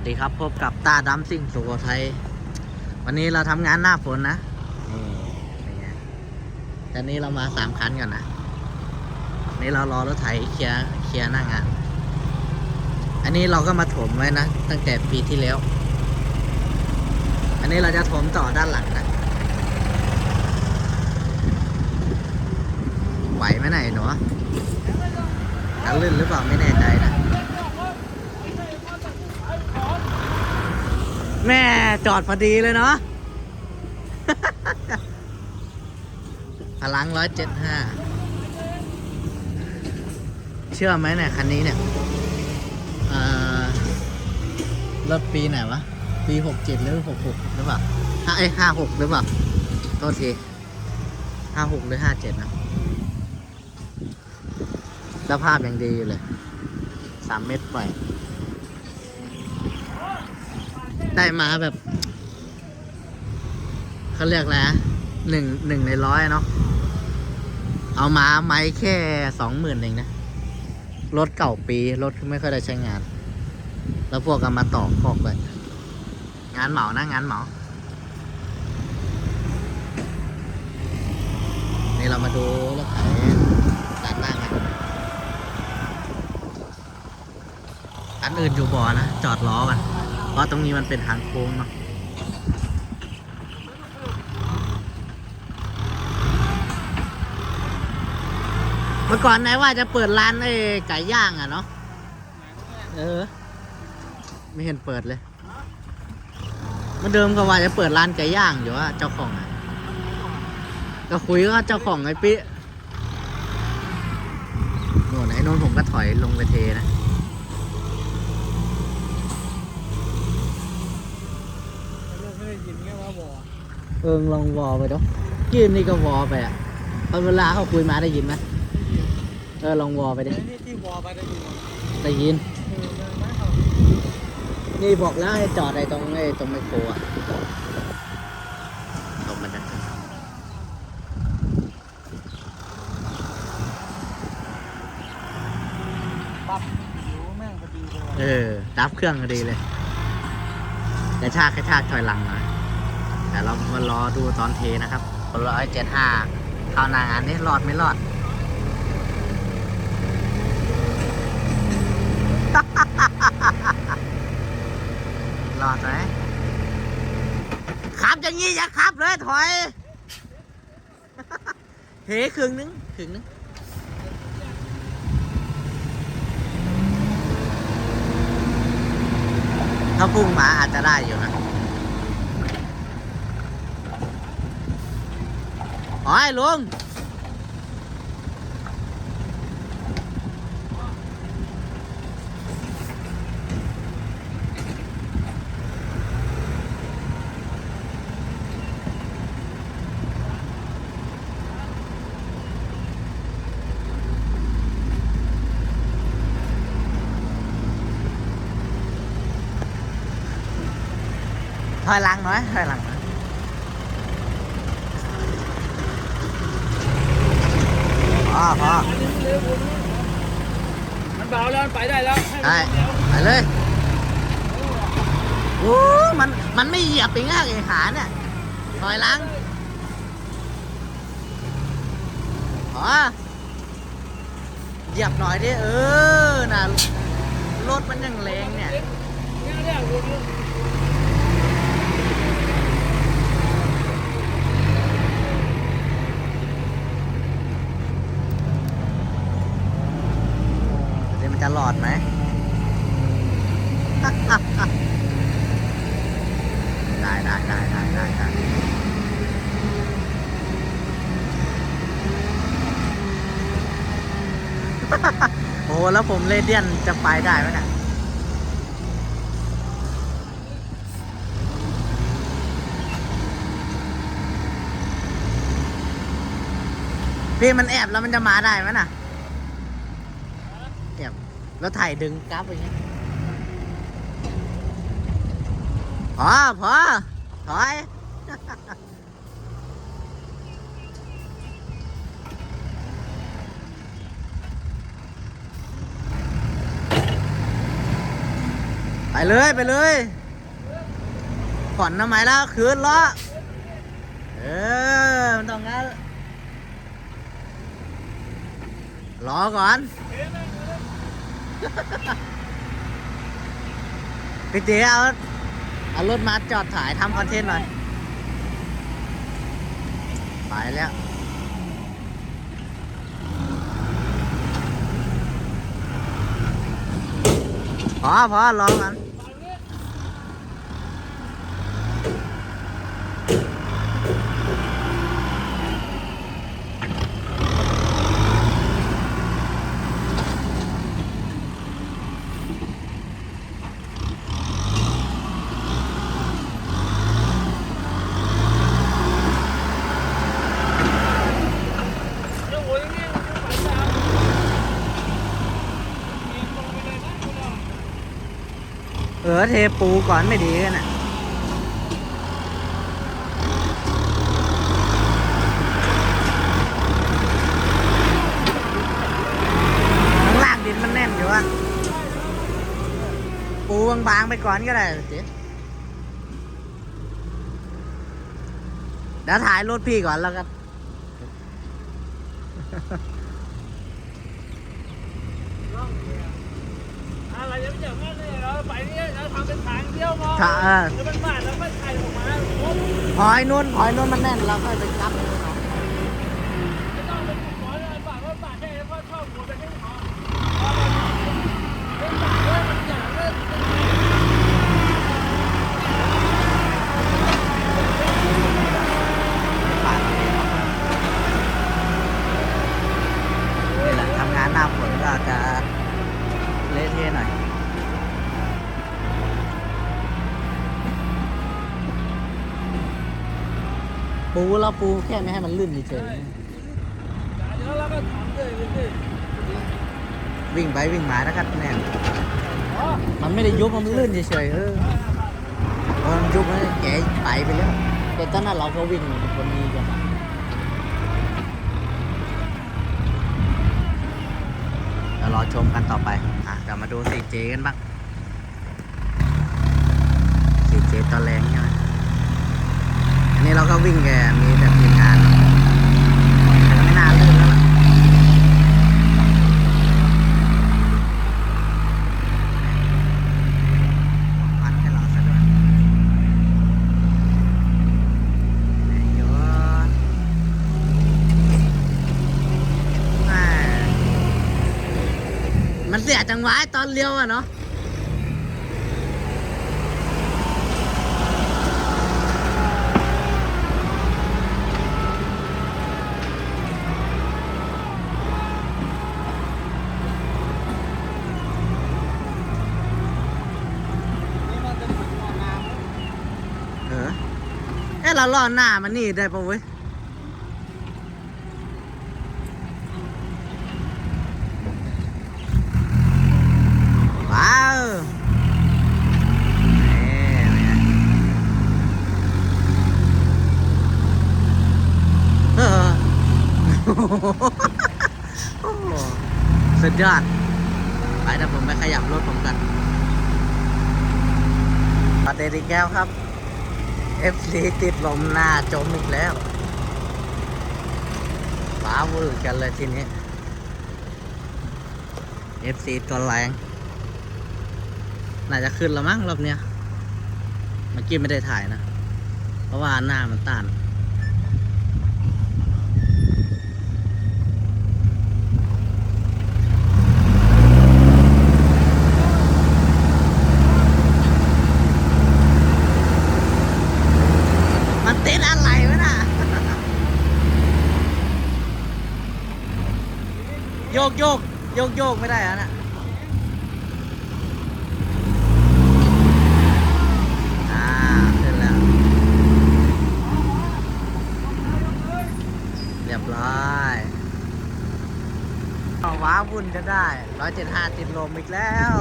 สวัสดีครับพบกับตาดัมซิ่งสุโขทัยวันนี้เราทำงานหน้าฝนนะนี่เป็นไงตอนนี้เรามาสามคันกันนะนี่เรารอรถไถเคลียร์เคลียร์หน้างาน อันนี้เราก็มาถมไว้นะตั้งแต่ปีที่แล้ว อันนี้เราจะถมต่อด้านหลังนะไหวไหมไหนหนูกันลื่นหรือเปล่าไม่แน่ใจนะ แม่จอดพอดีเลยเนาะ พลังร้อยเจ็ดห้า เชื่อไหมเนี่ย คันนี้เนี่ยอ่ารถปีไหนวะ ปีหกเจ็ดหรือหกหกหรือเปล่าห้าเอ้ห้าหกหรือเปล่า โทษทีห้าหกหรือห้าเจ็ดนะสภาพยังดีอยู่เลยสามเมตรไป ได้มาแบบเขาเรียกอะไรนะหนึ่งหนึ่งในร้อยเนาะเอามาไม้แค่สองหมื่นเองนะรถเก่าปีรถไม่ค่อยได้ใช้งาน แล้วพวกกันมาต่อคอกเลยงานเหมานะงานเหมานี่เรามาดูรถไถด้านหน้างานอันอื่นอยู่บ่อนะ จอดล้อกัน เพราะตรงนี้มันเป็นทางโค้งเนาะเมื่อก่อนนายว่าจะเปิดร้านไอ้ไก่ย่างอะเนาะเออ ไม่เห็นเปิดเลยเมื่อเดิมก็ว่าจะเปิดร้านไก่ย่างอยู่ว่าเจ้าของอะก็คุยกับเจ้าของไอ้ปิ๊โน่นไอ้โน่นผมก็ถอยลงไปเทนะ ได้ยินแค่ว่าบ่อเอิงลองวอไปดูยื่นนี่ก็วอไปอะพอนเวลาเขาคุยมาได้ยินไหมเออลองวอไปดิไอ้นี่ที่บ่อไปได้ยินได้ยิน เออได้ไหมครับนี่บอกแล้วให้จอดไอ้ตรงไอ้ตรงไมโครอะตรงมันนะปั๊บหิวแม่งพอดีเลยเออดับเครื่องพอดีเลย กระชากกระชากถอยหลังหน่อยแต่เรามารอดูตอนเทนะครับคนร้อยเจ็ดห้าเข้านางานนี้รอดไม่รอดรอดไหมขับอย่างนี้อย่าขับเลยถอยเทครึ่งนึงครึ่งนึง ถ้าพุ่งมาอาจจะได้อยู่นะโอ้ยลุง อยหลังหน่อยถอยหลังหน่อยพอพอมันเบาแล้วมันไปได้แล้วให้ได้ไปเลยโอ้มันมันไม่เหยียบไปง่ายไอ้ขาเนี่ยถอยหลังพอเหยียบหน่อยดิเออน่ะรถมันยังแรงเนี่ย เนี่ยเนี่ยวน เดี๋ยวมันจะ หลอดไหมได้ได้ได้ได้ได้ได้โอ้โหแล้วผมเลเดียนจะไปได้ไหมเนี่ยพี่มันแอบแล้วมันจะมาได้ไหมน่ะ แล้วถ่ายดึงกราฟอย่างเงี้ยพอพอถอย ไปเลยไปเลยผ่อนทำไมแล้วคืนล้อเออมันต้องงั้นรอก่อน พี่เจ๊เอาเอารถมาจอดถ่ายทำคอนเทนต์หน่อย ไปแล้ว พอพอลอมันเออเท ปูก่อนไม่ดีกันอะล่างดินมันแน่นอยู่อะ ปูบางๆไปก่อนก็ได้เจ๊เดี๋ยวถ่ายรถพี่ก่อนแล้วกันอะไรยังไม่อย่า งนั้นเลยเราไปนี่เราทำเป็นทางเที่ยวมาถ้าเออแล้วมันบ้านแล้วมันไทยออกมาโอ้พอยนุ่นพอยนุ่นมันแน่นเราค่อยไปจับมันเอา ไม่ต้องเป็นขอเลยบ้านว่าบ้านได้แล้วก็ชอบหมดไปให้หอเป็นบ้านเลยมันอย่างเลย นี่แหละทำงานหน้าฝนก็จะเละเทะหน่อย ปูเราปูแค่ไม่ให้มันลื่นเฉยเดี๋ยวเราก็ทำเลยเลยๆวิ่งไปวิ่งมาแล้วก็แน่นอ๋อมันไม่ได้ยุบมันลื่นเฉยๆเออพอมันยุบแล้วแกไปไปแล้วแต่ตอนนั้นเราก็วิ่งคนนี้กันมาเดี๋ยวรอชมกันต่อไปอะเดี๋ยวมาดู 4J กันบ้าง 4J ตอนแรงใช่ไหม อันนี้เราก็วิ่งแกมีแต่ทีมงานแต่ไม่น่าลื่นแล้วล่ะปัดให้เราซะด้วยไหนอยู่วะแม่มันเสียจังหวะตอนเลี้ยวอะเนาะ อ้เราล่อหน้ามันนี่ได้ปะเว้ยว้าวเป็นไงเอสุดยอด ไปแต่ผมไปขยับรถผมกันปาเตติแก้วครับ เอฟซีติดลมหน้าจมอีกแล้วฟ้าวืดกันเลยทีนี้เอฟซีตัวแรง น่าจะขึ้นแล้วมั้งรอบเนี้ยเมื่อกี้ไม่ได้ถ่ายนะ เพราะว่าหน้ามันต้านติดอะไรวะน่ะ โย กโยกโยกโยกไม่ได้แล้วน่ะอ่าเสร็จแล้ว เรียบร้อยเอาว้าวุ่นจะได้ร้อยเจ็ดห้าติดลมอีกแล้ว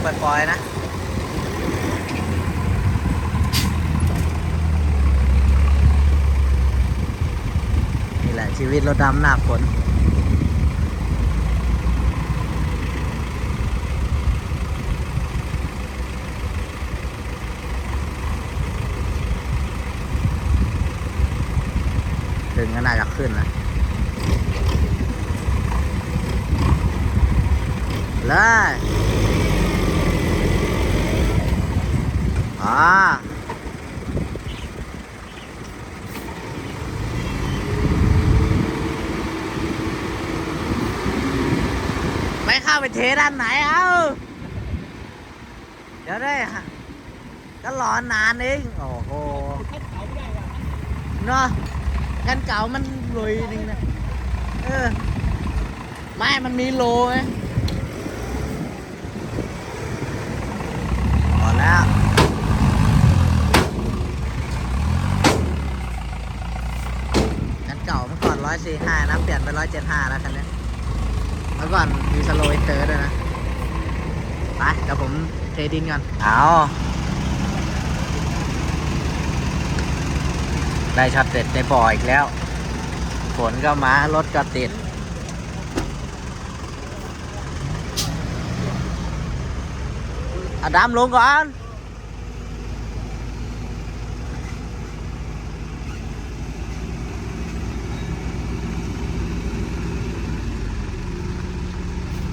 เปล่อยๆนะ นี่แหละ ชีวิตรถดำหน้าฝนดึงก็น่าจะขึ้นนะเลยอ่า ไปเทด้านไหนเอาเดี๋ยวได้ฮะก็รอนานเอง โอ้โหเนาะกันเก่ามันลุยนึงนะ เออ ไม่ มันมีโลไหมพอแล้วกันเก่าเมื่อก่อนร้อยสี่ห้านะ เปลี่ยนเป็นร้อยเจ็ดห้าแล้วคันนี้ เมื่อก่อนมีสโลว์เตอร์ด้วยนะไปเดี๋ยวผมเทดินก่อนเอาได้ช็อตเด็ดในบ่ออีกแล้ว ฝนก็มารถก็ติดอะดำลงก่อน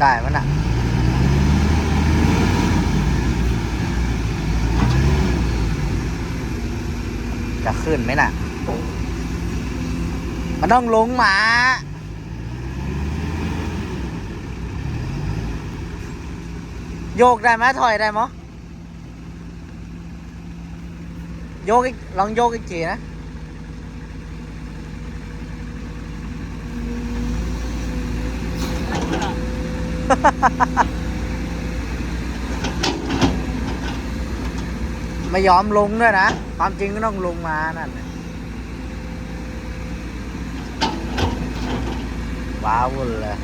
ได้มันอะจะขึ้นไหมน่ะ มันต้องลงมา โยกได้ไหมถอยได้มั้ยโยกอีกลองโยกอีกทีนะ ไม่ยอมลงด้วยนะ ความจริงก็ต้องลงมานั่นว้าวุ่นเลย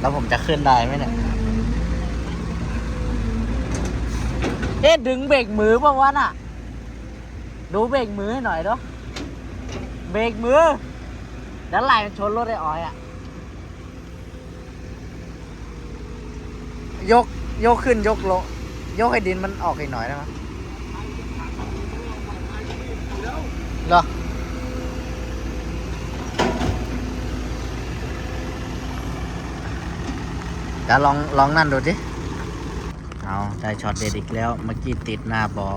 แล้วผมจะขึ้นได้ไหมเนี่ย เอ๊ะดึงเบรกมือป่าวะน่ะ ดูเบรกมือหน่อยเนาะเบรกมือ แล้วไหลมันชนรถไอ้ออยอะ ยกยกขึ้นยกลงยกให้ดินมันออกอีกหน่อยได้ไหมเหรอเดี๋ยวลองลองนั่นดูดิเอาได้ช็อตเด็ดอีกแล้ว เมื่อกี้ติดหน้าบอ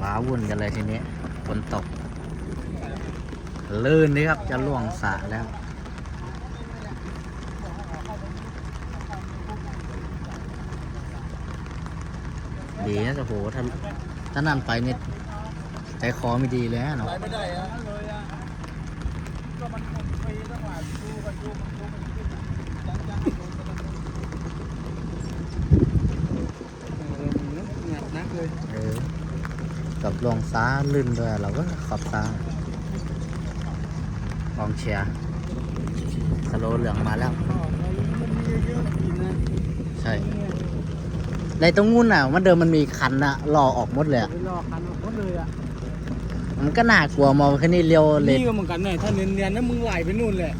ว้าวุ่นกันเลยทีนี้ฝนตก ลื่นนี่ครับจะล่วงสระแล้ว ดีนะโอ้โหถ้าถ้านั่นไปนี่ใจคอไม่ดีเลยนะเนาะไปไม่ได้อะเลยอะก็มันหมดปีตั้งหลายดูกันดูมันดูมันจังจังดูมันหนักนักเลยเออกับลงซ้าลื่นด้วยเราก็ขับซ้าลองเชียร์สโลว์เหลืองมาแล้ว ใช่ ในตรงนู้นน่ะมันเดิมมันมีคันน่ะรอออกหมดเลยอะไปรอคันรถเลยอะมันก็น่ากลัวมองแค่นี้เลี้ยวเลยนี่ก็เหมือนกันเนี่ยถ้าเนียนๆนะมึงไหลไปนู่นแหละ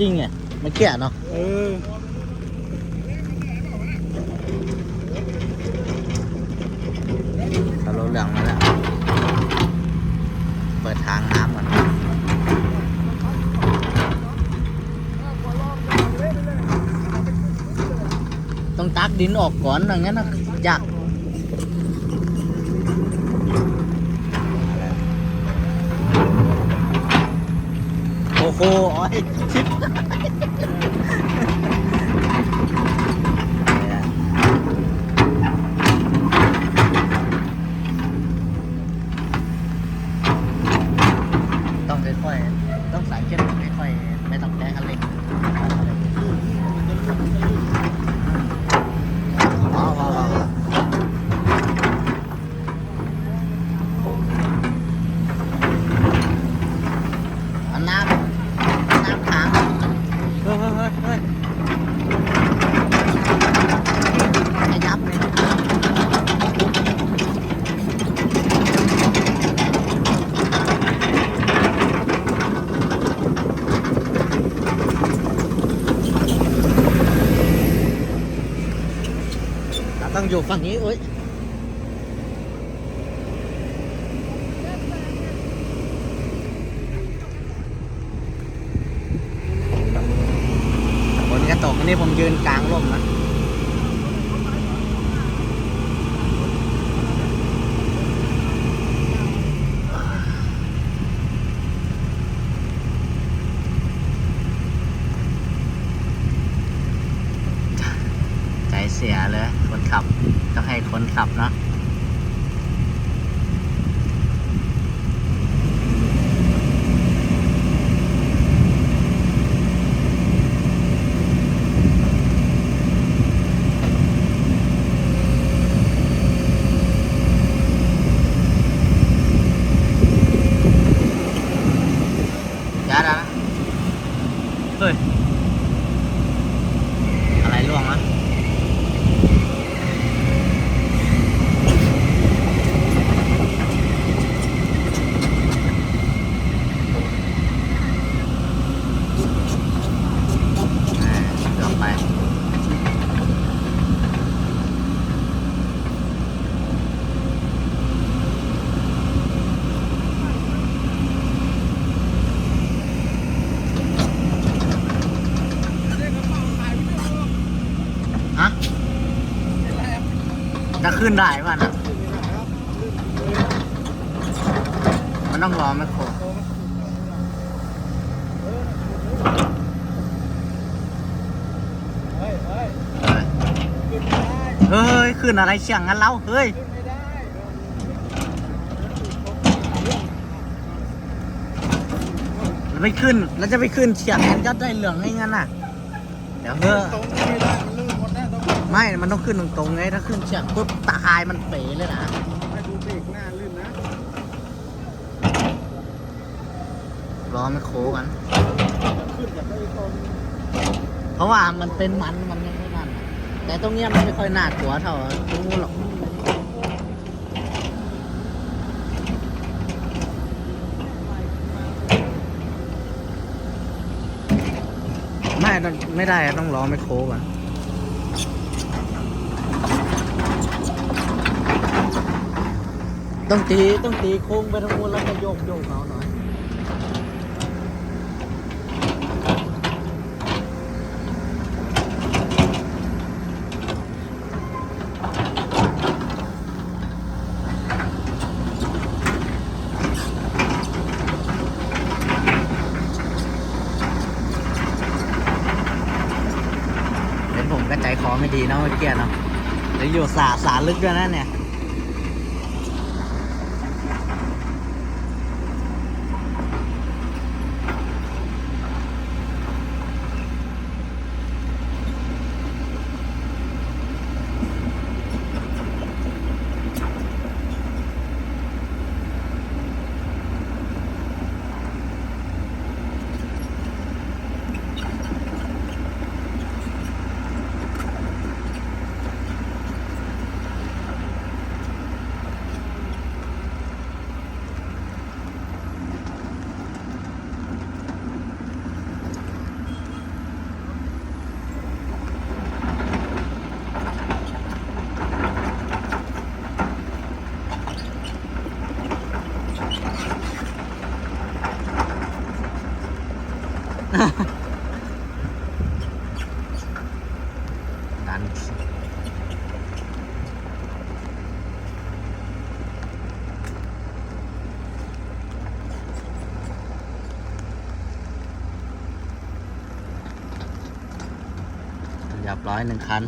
จริงไงมันเกลียดเนาะเออสโลว์เหลืองมาแล้วเปิดทางน้ำก่อนต้องตักดินออกก่อนอย่างนั้นนะ ยากโอ้โหอ้อยชิปต้องค่อยๆ ต้องสายเข้มค่อยๆ ไม่ต้องแก้คันเร่งว้าวว้าวว้าวอันน้ำน้ำค้าง เออ อยู่ ฝั่งนี้โอ้ยฝนก็ตกอันนี้ผมยืนกลางร่มนะ ใจเสียเลย คนขับต้องให้คนขับเนาะยัดอะนะ เฮ้ย อะไรล่วงวะ อ่าเกือบไป เรียกกระเป๋าถ่ายวิดีโอ ฮะ เห็นแล้ว จะขึ้น ได้ป่ะนะม่ได้ครันเลยมันต้องรอแมคโครโตมันเออเฮ้ยเฮ้ย ขึ้นอะไรเชียงงั้นเล่าเฮ้ยไม่ขึ้น แล้วจะไปขึ้นเชียงงั้นก็ได้เหลืองให้งั้นน่ะ เดี๋ยวเฮ้อ ไม่ได้มันลื่นหมดแน่ต้องไม่ มันต้องขึ้นตรงๆไง ถ้าขึ้นเชียงปุ๊บตาคายมันเป๋เลยนะให้ดูเบรกหน้าลื่นนะรอแมคโครกันขึ้นอย่าไปตรงเพราะว่ามันเป็นมันมันยังไม่นั่นน่ะแต่ตรงเนี้ยมันไม่ค่อยน่ากลัวเท่าตรงนู้นหรอกไม่ต้องไม่ได้อะต้องรอไม่โค้งอะ ต้องตีต้องตีโค้งไปทางนู้นแล้วก็โยกโยกเอาหน่อยเป็นผมก็ใจคอไม่ดีเนาะเมื่อกี้เนาะแล้วอยู่สาสาลึกด้วยนะเนี่ย ดันเร้อยหนึ่งคัน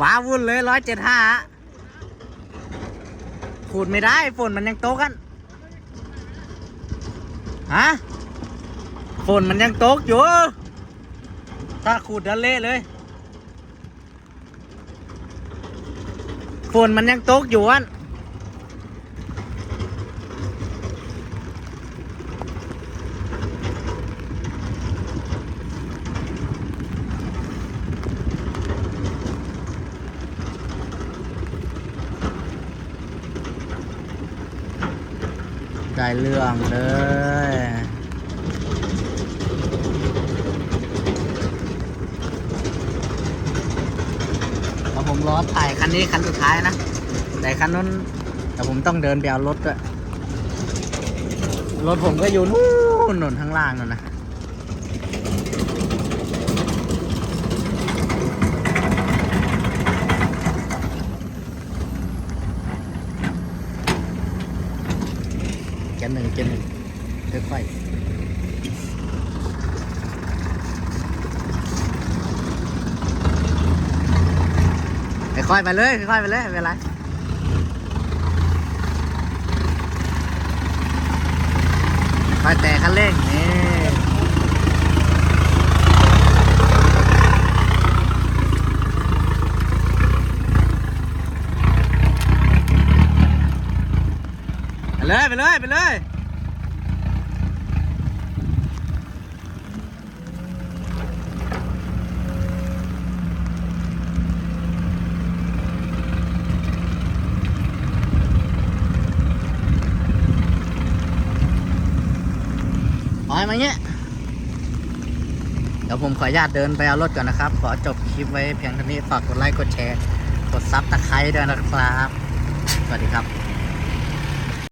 ว้าวุ่นเลยร้อยเจ็ดห้าขูดไม่ได้ฝนมันยังโตกกัน ฮะ ฝนมันยังตกอยู่ ถ้าขูดดันเละเลย ฝนมันยังตกอยู่อัน เรื่องเลยแล้วผมอถ่ายคันนี้คันสุดท้ายนะ แต่คันนู้นแต่ผมต้องเดินไปเอารถด้วย รถผมก็อยู่นู่นนู่นข้างล่างนู่นนะ หนึ่งเจ็ดหนึ่งค่อยๆค่อยๆไปเลยค่อยๆไปเลยไม่เป็นไรค่อยแต่คันเร่งนี่ไปเลย ไปเลย ไปเลยปล่อยมาเงี้ย เดี๋ยวผมขออนุญาตเดินไปเอารถก่อนนะครับ ขอจบคลิปไว้เพียงเท่านี้ ฝากกดไลค์ กดแชร์ กดซับตะไคร้ด้วยนะครับ สวัสดีครับ